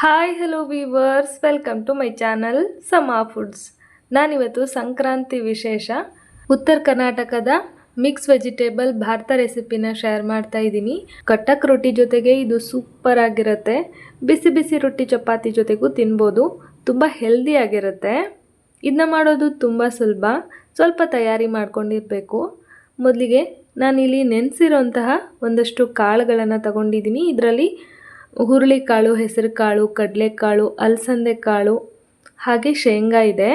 Hi hello viewers welcome to my channel Sama foods ನಾನಿವತ್ತು ಸಂಕ್ರಾಂತಿ ವಿಶೇಷ. ಉತ್ತರ ಕರ್ನಾಟಕದ ಮಿಕ್ಸ್ ವೆಜಿಟೇಬಲ್ ಭಾರತ ರೆಸಿಪಿನ ಶೇರ್ ಮಾಡ್ತಾ ಇದ್ದೀನಿ. ಕಟ್ಟಕ್ ರೊಟ್ಟಿ ಜೊತೆಗೆ ಇದು ಸೂಪರ್ ಆಗಿರುತ್ತೆ. ಬಿಸಿ ಬಿಸಿ ರೊಟ್ಟಿ ಚಪಾತಿ ಜೊತೆಗೂ ತಿನ್ಬೋದು. ತುಂಬ ಹೆಲ್ದಿ ಆಗಿರುತ್ತೆ. ಇದನ್ನ ಮಾಡೋದು ತುಂಬ ಸುಲಭ. ಸ್ವಲ್ಪ ತಯಾರಿ ಮಾಡ್ಕೊಂಡಿರಬೇಕು. ಮೊದಲಿಗೆ ನಾನಿಲ್ಲಿ ನೆನೆಸಿರೋಂತಹ ಒಂದಷ್ಟು ಕಾಳುಗಳನ್ನು ತಗೊಂಡಿದ್ದೀನಿ. ಇದರಲ್ಲಿ ಹುರುಳಿಕಾಳು, ಹೆಸರುಕಾಳು, ಕಡಲೆಕಾಳು ಅಲಸಂದೆ ಕಾಳು ಹಾಗೆ ಶೇಂಗಾ ಇದೆ.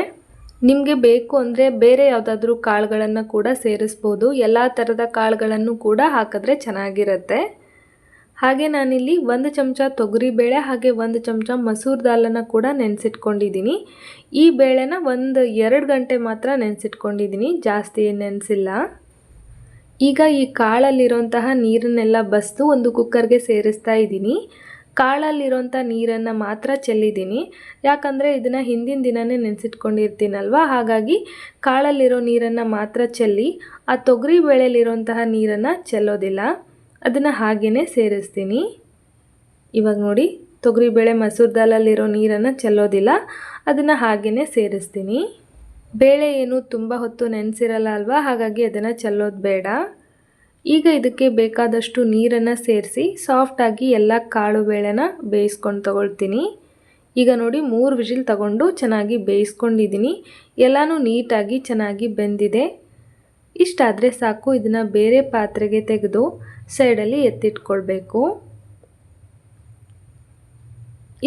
ನಿಮಗೆ ಬೇಕು ಅಂದರೆ ಬೇರೆ ಯಾವುದಾದ್ರೂ ಕಾಳುಗಳನ್ನು ಕೂಡ ಸೇರಿಸ್ಬೋದು. ಎಲ್ಲ ಥರದ ಕಾಳುಗಳನ್ನು ಕೂಡ ಹಾಕಿದ್ರೆ ಚೆನ್ನಾಗಿರುತ್ತೆ. ಹಾಗೆ ನಾನಿಲ್ಲಿ ಒಂದು ಚಮಚ ತೊಗರಿಬೇಳೆ, ಹಾಗೆ ಒಂದು ಚಮಚ ಮಸೂರ್ ದಾಲನ್ನು ಕೂಡ ನೆನೆಸಿಟ್ಕೊಂಡಿದ್ದೀನಿ. ಈ ಬೇಳೆನ ಒಂದು ಎರಡು ಗಂಟೆ ಮಾತ್ರ ನೆನೆಸಿಟ್ಕೊಂಡಿದ್ದೀನಿ, ಜಾಸ್ತಿ ನೆನೆಸಿಲ್ಲ. ಈಗ ಈ ಕಾಳಲ್ಲಿರೋಂತಹ ನೀರನ್ನೆಲ್ಲ ಬಸ್ದು ಒಂದು ಕುಕ್ಕರ್ಗೆ ಸೇರಿಸ್ತಾ ಇದ್ದೀನಿ. ಕಾಳಲ್ಲಿರೋಂಥ ನೀರನ್ನು ಮಾತ್ರ ಚೆಲ್ಲಿದ್ದೀನಿ. ಯಾಕಂದರೆ ಇದನ್ನು ಹಿಂದಿನ ದಿನವೇ ನೆನೆಸಿಟ್ಕೊಂಡಿರ್ತೀನಲ್ವ? ಹಾಗಾಗಿ ಕಾಳಲ್ಲಿರೋ ನೀರನ್ನು ಮಾತ್ರ ಚೆಲ್ಲಿ, ಆ ತೊಗರಿ ಬೇಳೆಲಿರೋಂತಹ ನೀರನ್ನು ಚೆಲ್ಲೋದಿಲ್ಲ. ಅದನ್ನು ಹಾಗೆಯೇ ಸೇರಿಸ್ತೀನಿ. ಇವಾಗ ನೋಡಿ, ತೊಗರಿ ಬೇಳೆ ಮಸೂರ್ ದಾಲಲ್ಲಿರೋ ನೀರನ್ನು ಚೆಲ್ಲೋದಿಲ್ಲ. ಅದನ್ನು ಹಾಗೆಯೇ ಸೇರಿಸ್ತೀನಿ. ಬೇಳೆ ಏನು ತುಂಬ ಹೊತ್ತು ನೆನೆಸಿರಲ್ಲ ಅಲ್ವಾ? ಹಾಗಾಗಿ ಅದನ್ನು ಚೆಲ್ಲೋದು ಬೇಡ. ಈಗ ಇದಕ್ಕೆ ಬೇಕಾದಷ್ಟು ನೀರನ್ನು ಸೇರಿಸಿ ಸಾಫ್ಟಾಗಿ ಎಲ್ಲ ಕಾಳು ಬೇಳೆನ ಬೇಯಿಸ್ಕೊಂಡು ತಗೊಳ್ತೀನಿ. ಈಗ ನೋಡಿ ಮೂರು ವಿಜಿಲ್ ತಗೊಂಡು ಚೆನ್ನಾಗಿ ಬೇಯಿಸ್ಕೊಂಡಿದ್ದೀನಿ ಎಲ್ಲನೂ ನೀಟಾಗಿ ಚೆನ್ನಾಗಿ ಬೆಂದಿದೆ. ಇಷ್ಟಾದರೆ ಸಾಕು ಇದನ್ನು ಬೇರೆ ಪಾತ್ರೆಗೆ ತೆಗೆದು ಸೈಡಲ್ಲಿ ಎತ್ತಿಟ್ಕೊಳ್ಬೇಕು.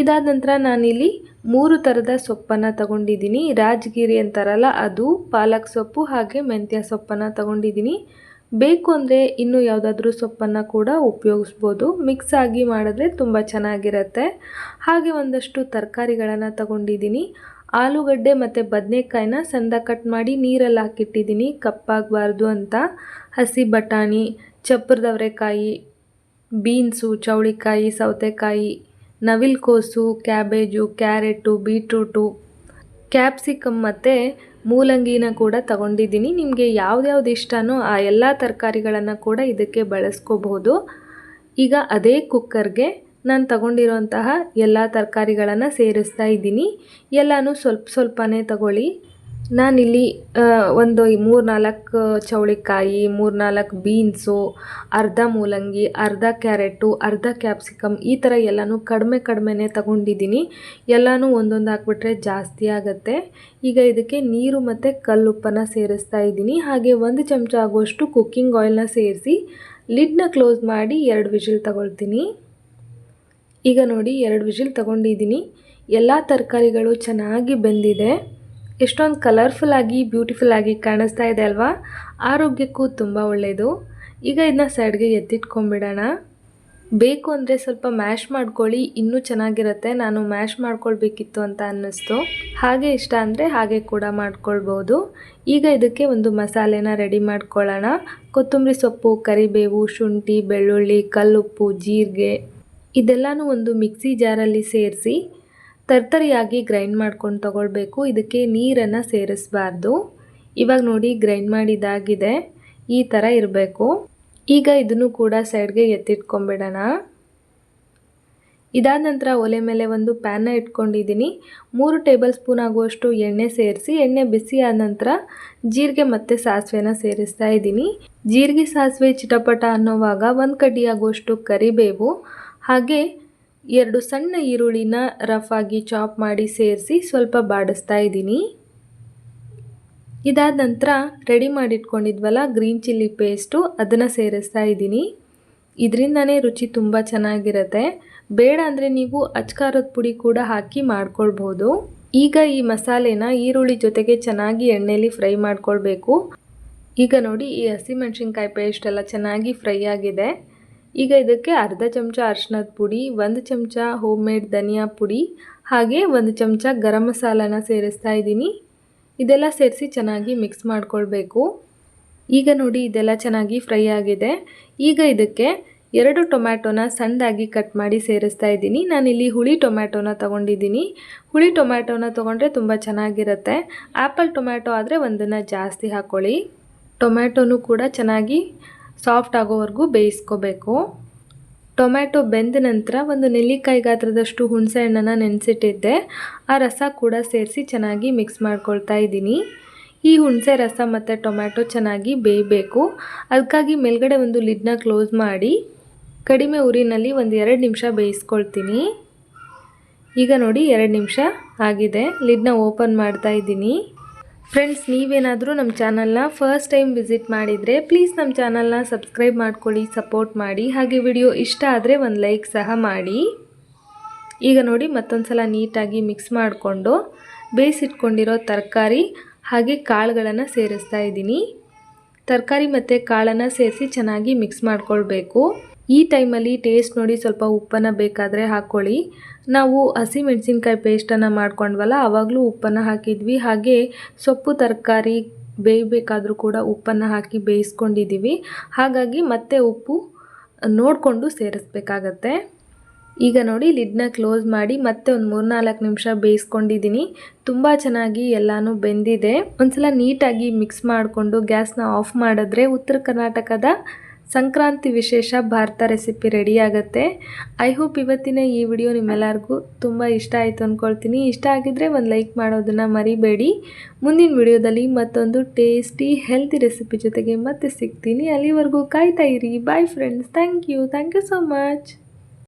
ಇದಾದ ನಂತರ ನಾನಿಲ್ಲಿ ಮೂರು ಥರದ ಸೊಪ್ಪನ್ನು ತಗೊಂಡಿದ್ದೀನಿ ರಾಜಗಿರಿ ಅಂತಾರಲ್ಲ ಅದು, ಪಾಲಕ್ ಸೊಪ್ಪು ಹಾಗೆ ಮೆಂತ್ಯ ಸೊಪ್ಪನ್ನು ತಗೊಂಡಿದ್ದೀನಿ ಬೇಕು ಅಂದರೆ ಇನ್ನೂ ಯಾವುದಾದ್ರೂ ಸೊಪ್ಪನ್ನು ಕೂಡ ಉಪಯೋಗಿಸ್ಬೋದು. ಮಿಕ್ಸ್ ಆಗಿ ಮಾಡಿದ್ರೆ ತುಂಬ ಚೆನ್ನಾಗಿರುತ್ತೆ. ಹಾಗೆ ಒಂದಷ್ಟು ತರಕಾರಿಗಳನ್ನು ತಗೊಂಡಿದ್ದೀನಿ. ಆಲೂಗಡ್ಡೆ ಮತ್ತು ಬದನೆಕಾಯಿನ ಸಂದ ಕಟ್ ಮಾಡಿ ನೀರಲ್ಲಿ ಹಾಕಿಟ್ಟಿದ್ದೀನಿ. ಕಪ್ಪಾಗಬಾರ್ದು ಅಂತ. ಹಸಿ ಬಟಾಣಿ ಚಪ್ಪರದವರೆಕಾಯಿ ಬೀನ್ಸು, ಚೌಳಿಕಾಯಿ, ಸೌತೆಕಾಯಿ, ನವಿಲ್ಕೋಸು, ಕ್ಯಾಬೇಜು, ಕ್ಯಾರೆಟು, ಬೀಟ್ರೂಟು, ಕ್ಯಾಪ್ಸಿಕಮ್ ಮತ್ತು ಮೂಲಂಗಿನ ಕೂಡ ತಗೊಂಡಿದ್ದೀನಿ. ನಿಮಗೆ ಯಾವ್ದ್ಯಾವ್ದು ಇಷ್ಟನೋ ಆ ಎಲ್ಲ ತರಕಾರಿಗಳನ್ನು ಕೂಡ ಇದಕ್ಕೆ ಬಳಸ್ಕೋಬಹುದು. ಈಗ ಅದೇ ಕುಕ್ಕರ್ಗೆ ನಾನು ತಗೊಂಡಿರೋಂತಹ ಎಲ್ಲ ತರಕಾರಿಗಳನ್ನು ಸೇರಿಸ್ತಾ ಇದ್ದೀನಿ. ಎಲ್ಲನೂ ಸ್ವಲ್ಪ ಸ್ವಲ್ಪನೇ ತಗೊಳ್ಳಿ. ನಾನಿಲ್ಲಿ ಒಂದು ಮೂರು ನಾಲ್ಕು ಚೌಳಿಕಾಯಿ ಮೂರು ನಾಲ್ಕು ಬೀನ್ಸು, ಅರ್ಧ ಮೂಲಂಗಿ, ಅರ್ಧ ಕ್ಯಾರೆಟು, ಅರ್ಧ ಕ್ಯಾಪ್ಸಿಕಮ್ ಈ ಥರ ಎಲ್ಲನೂ ಕಡಿಮೆ ಕಡಿಮೆನೇ ತಗೊಂಡಿದ್ದೀನಿ. ಎಲ್ಲನೂ ಒಂದೊಂದು ಹಾಕ್ಬಿಟ್ರೆ ಜಾಸ್ತಿ ಆಗುತ್ತೆ. ಈಗ ಇದಕ್ಕೆ ನೀರು ಮತ್ತು ಕಲ್ಲುಪ್ಪನ್ನು ಸೇರಿಸ್ತಾ ಇದ್ದೀನಿ. ಹಾಗೆ ಒಂದು ಚಮಚ ಆಗುವಷ್ಟು ಕುಕ್ಕಿಂಗ್ ಆಯಿಲ್ನ ಸೇರಿಸಿ ಲಿಡ್ನ ಕ್ಲೋಸ್ ಮಾಡಿ ಎರಡು ವಿಜಿಲ್ ತಗೊಳ್ತೀನಿ. ಈಗ ನೋಡಿ ಎರಡು ವಿಜಿಲ್ ತಗೊಂಡಿದ್ದೀನಿ. ಎಲ್ಲ ತರಕಾರಿಗಳು ಚೆನ್ನಾಗಿ ಬೆಂದಿದೆ. ಎಷ್ಟೊಂದು ಕಲರ್ಫುಲ್ ಆಗಿ ಬ್ಯೂಟಿಫುಲ್ ಆಗಿ ಕಾಣಿಸ್ತಾ ಇದೆ ಅಲ್ವಾ? ಆರೋಗ್ಯಕ್ಕೂ ತುಂಬ ಒಳ್ಳೆಯದು ಈಗ ಇದನ್ನ ಸೈಡ್ಗೆ ಎತ್ತಿಟ್ಕೊಂಡ್ಬಿಡೋಣ. ಬೇಕು ಅಂದರೆ ಸ್ವಲ್ಪ ಮ್ಯಾಶ್ ಮಾಡ್ಕೊಳ್ಳಿ, ಇನ್ನೂ ಚೆನ್ನಾಗಿರುತ್ತೆ. ನಾನು ಮ್ಯಾಶ್ ಮಾಡ್ಕೊಳ್ಬೇಕಿತ್ತು ಅಂತ ಅನ್ನಿಸ್ತು. ಹಾಗೆ ಇಷ್ಟ ಅಂದರೆ ಹಾಗೆ ಕೂಡ ಮಾಡ್ಕೊಳ್ಬೋದು. ಈಗ ಇದಕ್ಕೆ ಒಂದು ಮಸಾಲೆನ ರೆಡಿ ಮಾಡ್ಕೊಳ್ಳೋಣ. ಕೊತ್ತಂಬರಿ ಸೊಪ್ಪು, ಕರಿಬೇವು, ಶುಂಠಿ, ಬೆಳ್ಳುಳ್ಳಿ, ಕಲ್ಲುಪ್ಪು, ಜೀರಿಗೆ ಇದೆಲ್ಲನೂ ಒಂದು ಮಿಕ್ಸಿ ಜಾರಲ್ಲಿ ಸೇರಿಸಿ ತರ್ತರಿಯಾಗಿ ಗ್ರೈಂಡ್ ಮಾಡ್ಕೊಂಡು ತಗೊಳ್ಬೇಕು. ಇದಕ್ಕೆ ನೀರನ್ನು ಸೇರಿಸಬಾರ್ದು. ಇವಾಗ ನೋಡಿ ಗ್ರೈಂಡ್ ಮಾಡಿದಾಗಿದೆ ಈ ಥರ ಇರಬೇಕು. ಈಗ ಇದನ್ನು ಕೂಡ ಸೈಡ್ಗೆ ಎತ್ತಿಟ್ಕೊಂಬಿಡೋಣ. ಇದಾದ ನಂತರ ಒಲೆ ಮೇಲೆ ಒಂದು ಪ್ಯಾನ್ನ ಇಟ್ಕೊಂಡಿದ್ದೀನಿ. ಮೂರು ಟೇಬಲ್ ಸ್ಪೂನ್ ಆಗುವಷ್ಟು ಎಣ್ಣೆ ಸೇರಿಸಿ, ಎಣ್ಣೆ ಬಿಸಿ ಆದ ನಂತರ ಜೀರಿಗೆ ಮತ್ತು ಸಾಸಿವೆನ ಸೇರಿಸ್ತಾ ಇದ್ದೀನಿ. ಜೀರಿಗೆ ಸಾಸಿವೆ ಚಿಟಪಟ ಅನ್ನೋವಾಗ ಒಂದು ಕಡ್ಡಿ ಆಗುವಷ್ಟು ಕರಿಬೇವು, ಹಾಗೆ ಎರಡು ಸಣ್ಣ ಈರುಳ್ಳಿನ ರಫ್ ಆಗಿ ಚಾಪ್ ಮಾಡಿ ಸೇರಿಸಿ ಸ್ವಲ್ಪ ಬಾಡಿಸ್ತಾ ಇದ್ದೀನಿ. ಇದಾದ ನಂತರ ರೆಡಿ ಮಾಡಿಟ್ಕೊಂಡಿದ್ವಲ್ಲ ಗ್ರೀನ್ ಚಿಲ್ಲಿ ಪೇಸ್ಟು, ಅದನ್ನು ಸೇರಿಸ್ತಾ ಇದ್ದೀನಿ. ಇದರಿಂದನೇ ರುಚಿ ತುಂಬ ಚೆನ್ನಾಗಿರುತ್ತೆ. ಬೇಡ ಅಂದರೆ ನೀವು ಅಚ್ಕಾರದ ಪುಡಿ ಕೂಡ ಹಾಕಿ ಮಾಡ್ಕೊಳ್ಬೋದು. ಈಗ ಈ ಮಸಾಲೆನ ಈರುಳ್ಳಿ ಜೊತೆಗೆ ಚೆನ್ನಾಗಿ ಎಣ್ಣೆಯಲ್ಲಿ ಫ್ರೈ ಮಾಡ್ಕೊಳ್ಬೇಕು. ಈಗ ನೋಡಿ ಈ ಹಸಿಮೆಣ್ಸಿನ್ಕಾಯಿ ಪೇಸ್ಟ್ ಎಲ್ಲ ಚೆನ್ನಾಗಿ ಫ್ರೈ ಆಗಿದೆ. ಈಗ ಇದಕ್ಕೆ ಅರ್ಧ ಚಮಚ ಅರ್ಶಿನದ ಪುಡಿ, ಒಂದು ಚಮಚ ಹೋಮ್ ಮೇಡ್ ಧನಿಯಾ ಪುಡಿ, ಹಾಗೆ ಒಂದು ಚಮಚ ಗರಂ ಮಸಾಲನ ಸೇರಿಸ್ತಾ ಇದ್ದೀನಿ. ಇದೆಲ್ಲ ಸೇರಿಸಿ ಚೆನ್ನಾಗಿ ಮಿಕ್ಸ್ ಮಾಡ್ಕೊಳ್ಬೇಕು. ಈಗ ನೋಡಿ ಇದೆಲ್ಲ ಚೆನ್ನಾಗಿ ಫ್ರೈ ಆಗಿದೆ. ಈಗ ಇದಕ್ಕೆ ಎರಡು ಟೊಮ್ಯಾಟೊನ ಸಣ್ಣದಾಗಿ ಕಟ್ ಮಾಡಿ ಸೇರಿಸ್ತಾ ಇದ್ದೀನಿ. ನಾನಿಲ್ಲಿ ಹುಳಿ ಟೊಮ್ಯಾಟೊನ ತೊಗೊಂಡಿದ್ದೀನಿ. ಹುಳಿ ಟೊಮ್ಯಾಟೊನ ತೊಗೊಂಡ್ರೆ ತುಂಬ ಚೆನ್ನಾಗಿರುತ್ತೆ. ಆ್ಯಪಲ್ ಟೊಮ್ಯಾಟೊ ಆದರೆ ಒಂದನ್ನು ಜಾಸ್ತಿ ಹಾಕ್ಕೊಳ್ಳಿ ಟೊಮ್ಯಾಟೊನೂ ಕೂಡ ಚೆನ್ನಾಗಿ ಸಾಫ್ಟ್ ಆಗೋವರೆಗೂ ಬೇಯಿಸ್ಕೋಬೇಕು. ಟೊಮ್ಯಾಟೊ ಬೆಂದ ನಂತರ ಒಂದು ನೆಲ್ಲಿಕಾಯಿ ಗಾತ್ರದಷ್ಟು ಹುಣಸೆ ಹಣ್ಣನ್ನು ನೆನೆಸಿಟ್ಟಿದ್ದೆ. ಆ ರಸ ಕೂಡ ಸೇರಿಸಿ ಚೆನ್ನಾಗಿ ಮಿಕ್ಸ್ ಮಾಡ್ಕೊಳ್ತಾ ಇದ್ದೀನಿ. ಈ ಹುಣಸೆ ರಸ ಮತ್ತು ಟೊಮ್ಯಾಟೊ ಚೆನ್ನಾಗಿ ಬೇಯಬೇಕು. ಅದಕ್ಕಾಗಿ ಮೇಲ್ಗಡೆ ಒಂದು ಲಿಡ್ನ ಕ್ಲೋಸ್ ಮಾಡಿ ಕಡಿಮೆ ಉರಿನಲ್ಲಿ ಒಂದು ಎರಡು ನಿಮಿಷ ಬೇಯಿಸ್ಕೊಳ್ತೀನಿ. ಈಗ ನೋಡಿ ಎರಡು ನಿಮಿಷ ಆಗಿದೆ. ಲಿಡ್ನ ಓಪನ್ ಮಾಡ್ತಾ ಇದ್ದೀನಿ. ಫ್ರೆಂಡ್ಸ್ ನೀವೇನಾದರೂ ನಮ್ಮ ಚಾನಲ್ನ ಫಸ್ಟ್ ಟೈಮ್ ವಿಸಿಟ್ ಮಾಡಿದರೆ ಪ್ಲೀಸ್ ನಮ್ಮ ಚಾನಲ್ನ ಸಬ್ಸ್ಕ್ರೈಬ್ ಮಾಡ್ಕೊಳ್ಳಿ ಸಪೋರ್ಟ್ ಮಾಡಿ. ಹಾಗೆ ವಿಡಿಯೋ ಇಷ್ಟ ಆದರೆ ಒಂದು ಲೈಕ್ ಸಹ ಮಾಡಿ. ಈಗ ನೋಡಿ ಮತ್ತೊಂದು ಸಲ ನೀಟಾಗಿ ಮಿಕ್ಸ್ ಮಾಡಿಕೊಂಡು ಬೇಯಿಸಿಟ್ಕೊಂಡಿರೋ ತರಕಾರಿ ಹಾಗೆ ಕಾಳುಗಳನ್ನು ಸೇರಿಸ್ತಾ ಇದ್ದೀನಿ. ತರಕಾರಿ ಮತ್ತು ಕಾಳನ್ನು ಸೇರಿಸಿ ಚೆನ್ನಾಗಿ ಮಿಕ್ಸ್ ಮಾಡ್ಕೊಳ್ಬೇಕು. ಈ ಟೈಮಲ್ಲಿ ಟೇಸ್ಟ್ ನೋಡಿ ಸ್ವಲ್ಪ ಉಪ್ಪನ್ನು ಬೇಕಾದರೆ ಹಾಕ್ಕೊಳ್ಳಿ. ನಾವು ಹಸಿಮೆಣಸಿನ್ಕಾಯಿ ಪೇಸ್ಟನ್ನು ಮಾಡ್ಕೊಂಡ್ವಲ್ಲ ಆವಾಗಲೂ ಉಪ್ಪನ್ನು ಹಾಕಿದ್ವಿ. ಹಾಗೆ ಸೊಪ್ಪು, ತರಕಾರಿ ಬೇಯಬೇಕಾದರೂ ಕೂಡ ಉಪ್ಪನ್ನು ಹಾಕಿ ಬೇಯಿಸ್ಕೊಂಡಿದ್ದೀವಿ ಹಾಗಾಗಿ ಮತ್ತೆ ಉಪ್ಪು ನೋಡಿಕೊಂಡು ಸೇರಿಸ್ಬೇಕಾಗತ್ತೆ. ಈಗ ನೋಡಿ ಲಿಡ್ನ ಕ್ಲೋಸ್ ಮಾಡಿ ಮತ್ತೆ ಒಂದು ಮೂರ್ನಾಲ್ಕು ನಿಮಿಷ ಬೇಯಿಸ್ಕೊಂಡಿದ್ದೀನಿ ತುಂಬ ಚೆನ್ನಾಗಿ ಎಲ್ಲನೂ ಬೆಂದಿದೆ. ಒಂದ್ಸಲ ನೀಟಾಗಿ ಮಿಕ್ಸ್ ಮಾಡಿಕೊಂಡು ಗ್ಯಾಸ್ನ ಆಫ್ ಮಾಡಿದ್ರೆ ಉತ್ತರ ಕರ್ನಾಟಕದ ಸಂಕ್ರಾಂತಿ ವಿಶೇಷ ಭಾರತ ರೆಸಿಪಿ ರೆಡಿ ಆಗುತ್ತೆ. ಐ ಹೋಪ್ ಇವತ್ತಿನ ಈ ವಿಡಿಯೋ ನಿಮ್ಮೆಲ್ಲರಿಗೂ ತುಂಬ ಇಷ್ಟ ಆಯಿತು ಅಂದ್ಕೊಳ್ತೀನಿ ಇಷ್ಟ ಆಗಿದ್ದರೆ ಒಂದು ಲೈಕ್ ಮಾಡೋದನ್ನು ಮರಿಬೇಡಿ. ಮುಂದಿನ ವಿಡಿಯೋದಲ್ಲಿ ಮತ್ತೊಂದು ಟೇಸ್ಟಿ, ಹೆಲ್ತಿ ರೆಸಿಪಿ ಜೊತೆಗೆ ಮತ್ತೆ ಸಿಗ್ತೀನಿ. ಅಲ್ಲಿವರೆಗೂ ಕಾಯ್ತಾ ಇರಿ. Bye friends thank you thank you so much